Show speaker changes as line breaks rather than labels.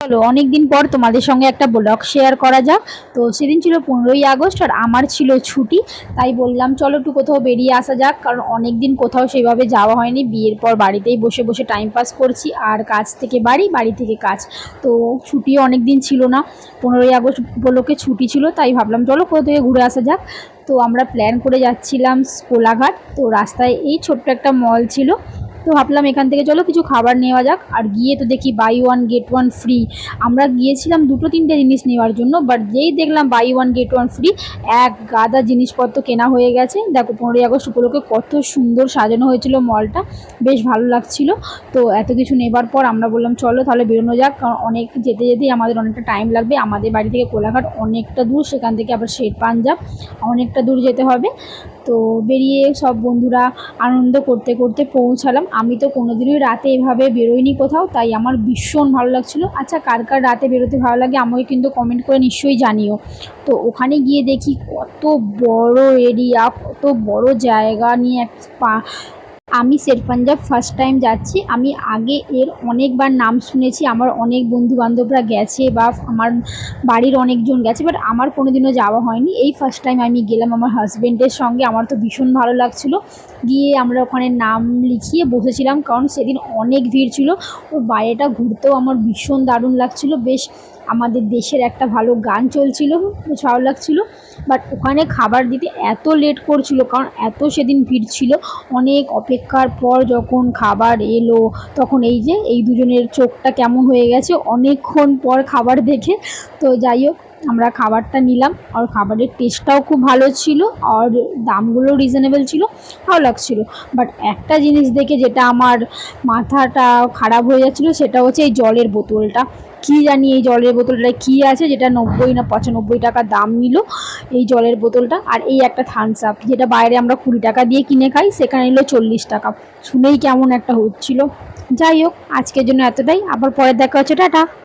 চলো, অনেকদিন পর তোমাদের সঙ্গে একটা ব্লগ শেয়ার করা যাক। তো সেদিন ছিল পনেরোই আগস্ট আর আমার ছিল ছুটি, তাই বললাম চলো একটু কোথাও বেরিয়ে আসা যাক, কারণ অনেক দিন কোথাও সেভাবে যাওয়া হয়নি। বিয়ের পর বাড়িতেই বসে বসে টাইম পাস করছি, আর কাজ থেকে বাড়ি বাড়ি থেকে কাজ। তো ছুটিও অনেক দিন ছিল না, পনেরোই আগস্ট উপলক্ষে ছুটি ছিল, তাই ভাবলাম চলো কোথাও থেকে ঘুরে আসা যাক। তো আমরা প্ল্যান করে যাচ্ছিলাম কোলাঘাট, তো রাস্তায় এই ছোট্ট একটা মল ছিল। তো ভাবলাম এখান থেকে চলো, কিছু খাবার নেওয়া যাক। আর গিয়ে তো দেখি buy one get one free আমরা গিয়েছিলাম দুটো, তিনটে জিনিস নেওয়ার জন্য বাট যেই দেখলাম buy one get one free এক গাদা জিনিসপত্র কেনা হয়ে গেছে। দেখো, পনেরোই আগস্ট উপলক্ষে কত সুন্দর সাজানো হয়েছিল মলটা বেশ ভালো লাগছিল। তো এত কিছু নেবার পর আমরা বললাম, চলো তাহলে বেরোনো যাক। কারণ অনেক যেতে যেতেই আমাদের অনেকটা টাইম লাগবে। আমাদের বাড়ি থেকে কোলাঘাট অনেকটা দূর, সেখান থেকে আবার শের পাঞ্জাব অনেকটা দূর যেতে হবে। তো বেরিয়ে সব বন্ধুরা আনন্দ করতে করতে পৌঁছালাম। আমি তো কোনোদিনই রাতে এভাবে বেরোইনি কোথাও, তাই আমার ভীষণ ভালো লাগছিল। আচ্ছা কার কার রাতে বেরোতে ভালো লাগে আমাকে কিন্তু কমেন্ট করে নিশ্চয়ই জানিও। তো ওখানে গিয়ে দেখি কত বড় এরিয়া কত বড় জায়গা নিয়ে এক পা আমি শের পাঞ্জাব ফার্স্ট টাইম যাচ্ছি। আমি আগে এর অনেকবার নাম শুনেছি, আমার অনেক বন্ধু বান্ধবরা গেছে বা আমার বাড়ির অনেকজন গেছে বাট আমার কোনোদিনও যাওয়া হয়নি। এই ফার্স্ট টাইম আমি গেলাম আমার হাজবেন্ডের সঙ্গে, আমার তো ভীষণ ভালো লাগছিল। গিয়ে আমরা ওখানে নাম লিখিয়ে বসেছিলাম, কারণ সেদিন অনেক ভিড় ছিল। ও বাইরেটা ঘুরতেও আমার ভীষণ দারুণ লাগছিল। বেশ আমাদের দেশের একটা ভালো গান চলছিল বেশ ভালো লাগছিল। বাট ওখানে খাবার দিতে এত লেট করছিল, কারণ এত সেদিন ভিড় ছিল, অনেক অপেক্ষার পর যখন খাবার এলো, তখন এই যে, এই দুজনের চোখটা কেমন হয়ে গেছে, অনেকক্ষণ পর খাবার দেখে। তো যাই হোক আমরা খাবারটা নিলাম আর খাবারের টেস্টটাও খুব ভালো ছিল আর দামগুলো রিজনেবল ছিল, ভালো লাগছিল। বাট একটা জিনিস দেখে যেটা আমার মাথাটা খারাপ হয়ে যাচ্ছিল সেটা হচ্ছে এই জলের বোতলটা। কী জানি এই জলের বোতলটায় কী আছে যেটা নব্বই না পঁচানব্বই টাকা দাম নিল এই জলের বোতলটা। আর এই একটা থামস আপ যেটা বাইরে আমরা কুড়ি টাকা দিয়ে কিনে খাই, সেখানে নিল চল্লিশ টাকা। শুনেই কেমন একটা হচ্ছিল। যাই হোক, আজকের জন্য এতটাই। আবার পরে দেখা হচ্ছে। টাটা!